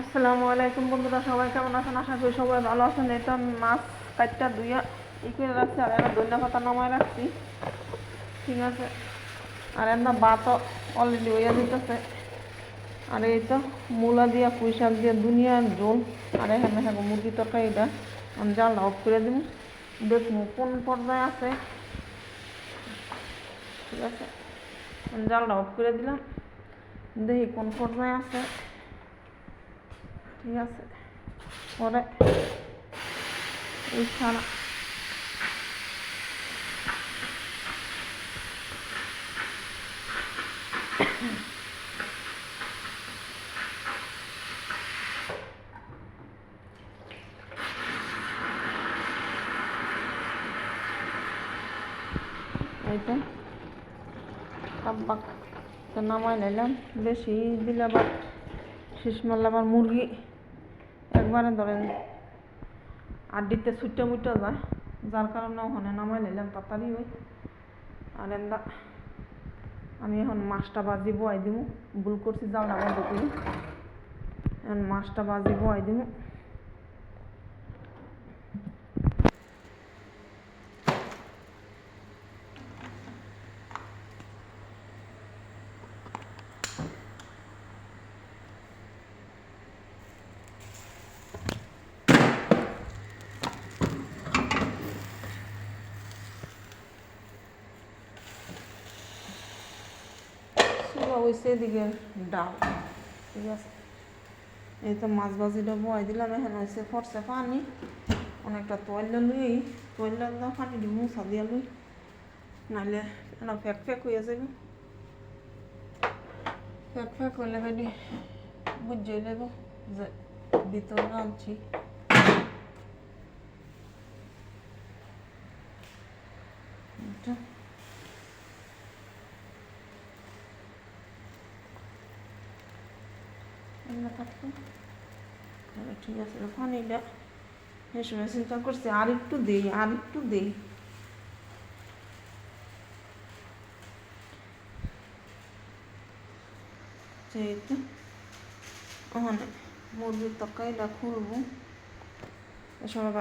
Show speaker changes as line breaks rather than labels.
আসসালামু আলাইকুম বন্ধুরা, সবাই কেমন আছেন? আশা করি সবাই ভালো আছেন। এই তো আমি মাছ কাটটা ধুইয়া ই করে রাখছি আর একটা ধনিয়া পাতা নামায় রাখছি। ঠিক আছে। আর একটা ভাতও অলরেডি হইয়া দিতেছে আর এই তো মূলা দিয়া পুঁই শাক দিয়া দুনিয়ার ঝোল। আর এখানে হ্যাঁ মুরগি তরকারিটা আমি জাল অফ করে দিব দেখব কোন পর্যায়ে আছে। ঠিক আছে। জালটা অফ করে দিলাম। দেখি কোন পর্যায়ে আছে। Yes. What it is kind of. Aydın. Tam bak. Tırnamayla lan. Bir şey dile bak. Şişmalar var. Murgi. একবারে ধরেন আড্ডিতে ছুটে মুটে যায়, যার কারণে ওখানে নামাই নিলাম তাড়াতাড়ি ওই আর এন্দা আমি এখন মাছটা বাজি বয়াই দিব ভুল করছি জালটা বন্ধ এখন মাছটা বাজি বয়াই দিব হয়েছে এদিকে ডাল ঠিক আছে এই তো মাছ ভাজিটা বয় দিলাম এখানে হয়েছে ফরসে পানি অনেকটা তৈল লুই তৈল দাও পানি দিব মুসা দিয়া লুই নাহলে এটা ফেক ফেক হয়ে যাবে ফেক ফেক হলে বেডি বুঝে নেব যে ভিতরে রাঁধছি এটা তাহলে ঠিক আছে এই সময় চিন্তা করছি আর একটু দেই, আর একটু মুরগির তরকারিটা খুলবো সবাই